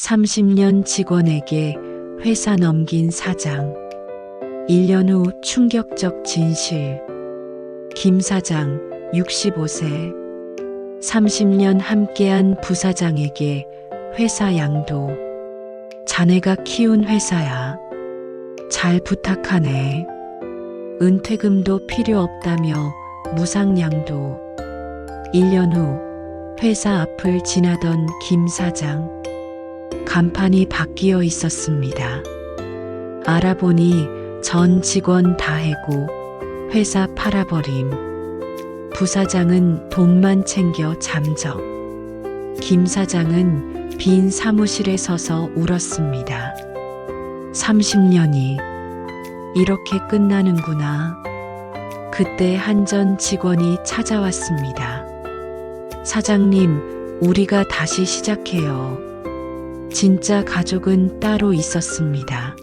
30년 직원에게 회사 넘긴 사장. 1년 후 충격적 진실. 김 사장, 65세. 30년 함께한 부사장에게 회사 양도. 자네가 키운 회사야. 잘 부탁하네. 은퇴금도 필요 없다며 무상양도. 1년 후 회사 앞을 지나던 김 사장. 간판이 바뀌어 있었습니다. 알아보니 전 직원 다 해고 회사 팔아버림. 부사장은 돈만 챙겨 잠적. 김 사장은 빈 사무실에 서서 울었습니다. 30년이 이렇게 끝나는구나. 그때 한 전 직원이 찾아왔습니다. 사장님, 우리가 다시 시작해요. 진짜 가족은 따로 있었습니다.